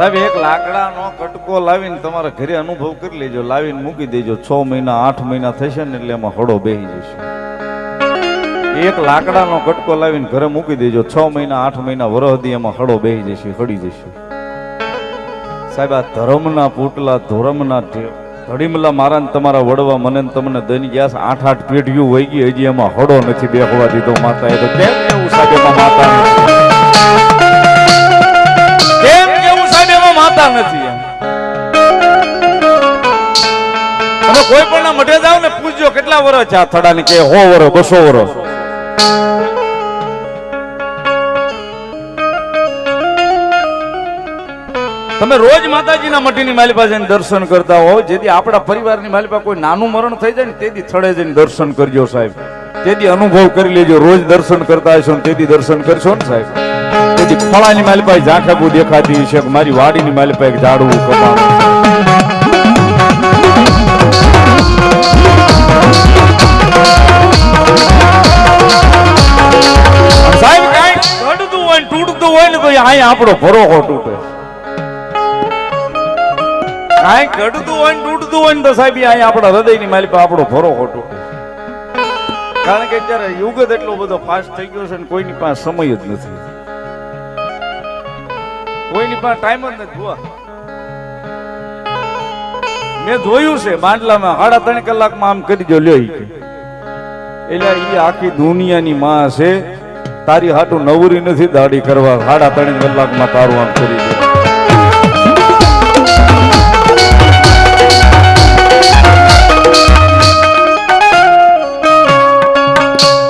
સાહેબ, એક લાકડાનો કટકો લાવીને તમારા ઘરે અનુભવ કરી લેજો, લાવીને મૂકી દેજો. છ મહિના, આઠ મહિના થશે ને એટલે એમાં હળો બેહી જશે. એક લાકડાનો કટકો લાવીને ઘરે મૂકી દેજો. છ મહિના, આઠ મહિના વરહદી એમાં હળો બેહી જશે, હળી જશે. સાહેબ, આ ધર્મના પૂટલા, ધોરમના ધડીમલા મારા તમારા વડવા મને તમને દઈ ગયા. આઠ આઠ પેઢીઓ વહી ગઈ, હજી એમાં હળો નથી બેહવા દીધો. માતા એ તો કેમ એવું સાહેબ માતા તમે કોઈ ના મઢે જાવ ને પૂછજો કેટલા વર્ષ છે આ થડાની કે હો વર્ષ બસો વર્ષ તમે રોજ માતાજીના મઢીની માલિપા જઈને દર્શન કરતા હો, જેથી આપણા પરિવારની માલિપા કોઈ નાનું મરણ થઈ જાય ને તેથી થડે જઈને દર્શન કરજો સાહેબ. તેથી અનુભવ કરી લેજો, રોજ દર્શન કરતા હશો ને તેથી દર્શન કરશો ને સાહેબ. તેથી ફળાની માલિપા ઝાંખા દેખાતી છે મારી વાડીની માલી પાસે ઝાડવું કપાણું તૂટતું હોય ને તો અહીંયા આપણો ભરોહો તૂટે. કાંઈ ઘડતું હોય ને તૂટતું હોય ને તો સાહેબ, અહીંયા આપણા હૃદયની માલિક આપણો ભરોહો તૂટે. કારણ કે અત્યારે યુગ જ એટલો બધો ફાસ્ટ થઈ ગયો છે ને કોઈની પાસે સમય જ નથી. કોઈની પાસે ટાઈમ જ નથી જોવા મેં જોયું છે માંડલામાં સાડા ત્રણ કલાકમાં આમ કરી જો લ્યો એટલે એ આખી દુનિયાની માં છે, તારી હાટું નવરી નથી દાડી કરવા, સાડા ત્રણ કલાકમાં તારું આમ કરી દે.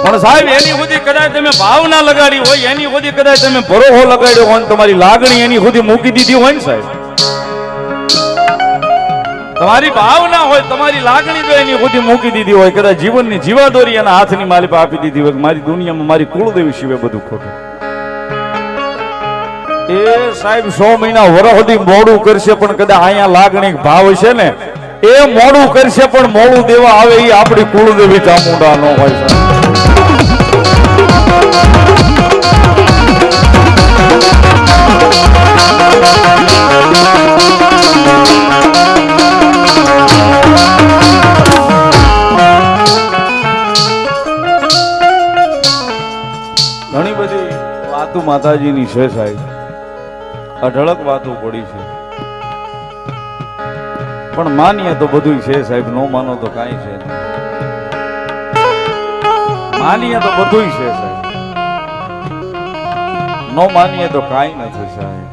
પણ સાહેબ, એની સુધી કદાચ તમે ભાવના લગાડી હોય, એની સુધી કદાચ તમે ભરોહો લગાડ્યો હોય તમારી લાગણી એની સુધી મૂકી દીધી હોય ને સાહેબ? તમારી ભાવના હોય, તમારી લાગણી જો એની સુધી મૂકી દીધી હોય, કદાચ જીવનની જીવાદોરી એના હાથની માલિપા આપી દીધી હોય મારી દુનિયામાં મારી કુળદેવી સિવાય બધું ખોટું. એ સાહેબ સો મહિના સુધી મોડું કરશે, પણ કદાચ અહીંયા લાગણી ભાવ છે ને, એ મોડું કરશે, પણ મોડું દેવા આવે એ આપણી કુળદેવી ચામુંડા ન હોય, સાહેબ. વાતો માતાજીની છે સાહેબ. અઢળક વાતો પડી છે. પણ માનીએ તો બધું છે સાહેબ, નો માનો તો કાંઈ છે. માનીએ તો બધું છે સાહેબ. નો માનીએ તો કાંઈ નથી સાહેબ.